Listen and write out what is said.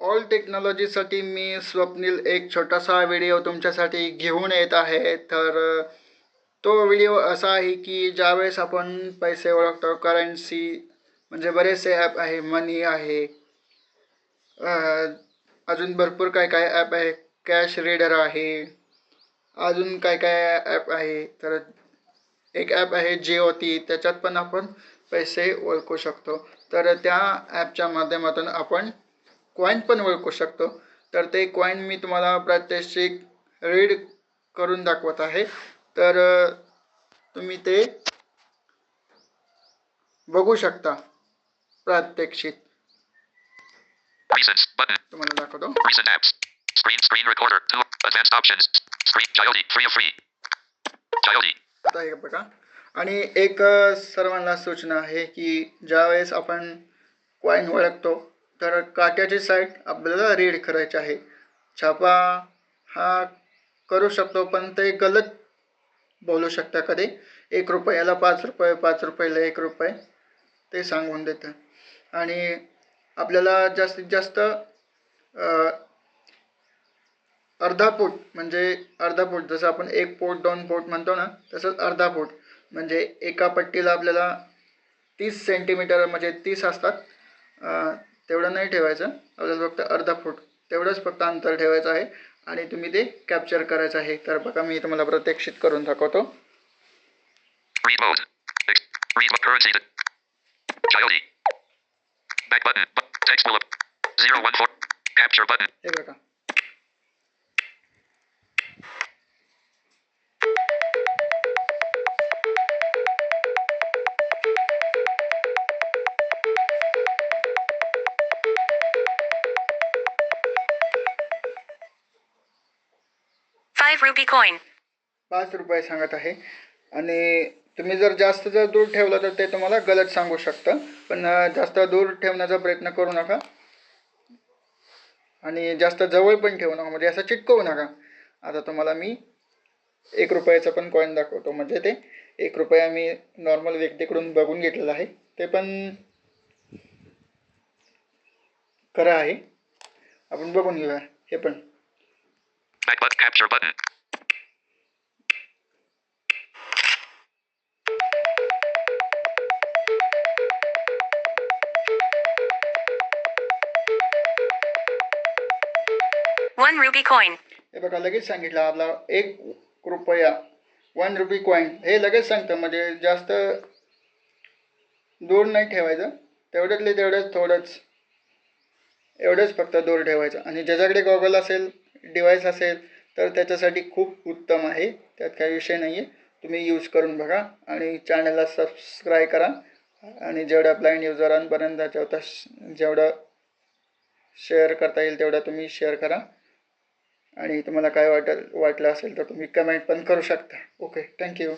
All टेक्नॉलॉजीसाठी मी स्वप्नील एक छोटासा video तुमच्यासाठी घेऊन येत आहे. तर तो व्हिडिओ असा आहे की ज्यावेळेस आपण पैसे ओळखतो करन्सी म्हणजे बरेचसे ॲप आहे मनी आहे. अजून भरपूर काय काय ॲप आहे कॅश रीडर आहे. अजून काय काय ॲप आहे तर एक ॲप आहे जिओती त्याच्यात पण आपण पैसे ओळखू शकतो. तर त्या ॲपच्या माध्यमातून आपण कॉईन पण ओळखू शकतो. तर ते कॉईन मी तुम्हाला प्रात्यक्षिक रीड करून दाखवत आहे. तर तुम्ही ते बघू शकता प्रात्यक्षिक. तुम्हाला दाखवतो. आता हे बघा. आणि एक सर्वांना सूचना आहे की ज्यावेळेस आपण कॉईन ओळखतो तर काट्याची साईड आपल्याला रीड करायची आहे. छापा हा करू शकतो पण ते गलत बोलू शकता कधी. एक रुपयाला पाच रुपये पाच रुपयाला एक रुपये ते सांगून देतं. आणि आपल्याला जास्तीत जास्त अर्धा फूट म्हणजे अर्धा फूट जसं आपण एक फूट दोन फूट म्हणतो ना तसंच अर्धा फूट. म्हणजे एका पट्टीला आपल्याला तीस सेंटीमीटर म्हणजे तीस असतात. तेवढं नाही ठेवायचं. आपल्याला फक्त अर्धा फूट. तेवढंच फक्त अंतर ठेवायचं आहे. आणि तुम्ही ते कॅप्चर करायचं आहे. तर बघा मी तुम्हाला प्रत्यक्षित करून दाखवतो. Read mode. Five rupee coin. पाच रुपये सांगत आहे. आणि तुम्ही जर जास्त जर दूर ठेवलं तर ते तुम्हाला गलत सांगू शकतं. पण जास्त दूर ठेवण्याचा प्रयत्न करू नका. आणि जास्त जवळ पण ठेवू नका. म्हणजे असं चिटकवू नका. आता तुम्हाला मी एक रुपयाचं पण कॉईन दाखवतो. म्हणजे ते एक रुपया मी नॉर्मल व्यक्तीकडून बघून घेतलेलं आहे. ते पण खरं आहे. आपण बघून घेऊया. हे पण. वन रुपी Capture हे बघा लगेच सांगितलं आपला एक रुपया वन रुपी कॉईन हे लगेच सांगतं म्हणजे जास्त दूर नाही ठेवायचं. तेवढ्यातले तेवढंच थोडंच एवढंच फक्त दूर ठेवायचं. आणि ज्याच्याकडे गॉगल असेल डिव्हाइस असेल तर त्याच्यासाठी खूप उत्तम आहे. त्यात काही विषय नाही आहे तुम्ही यूज करून बघा आणि चॅनलला सबस्क्राईब करा. आणि जेवढ्या ब्लाइंड युजरांपर्यंत जेवढा जेवढं शेअर करता येईल तेवढं तुम्ही शेअर करा. आणि तुम्हाला काय वाटेल वाटलं असेल तर तुम्ही कमेंट पण करू शकता. Okay thank you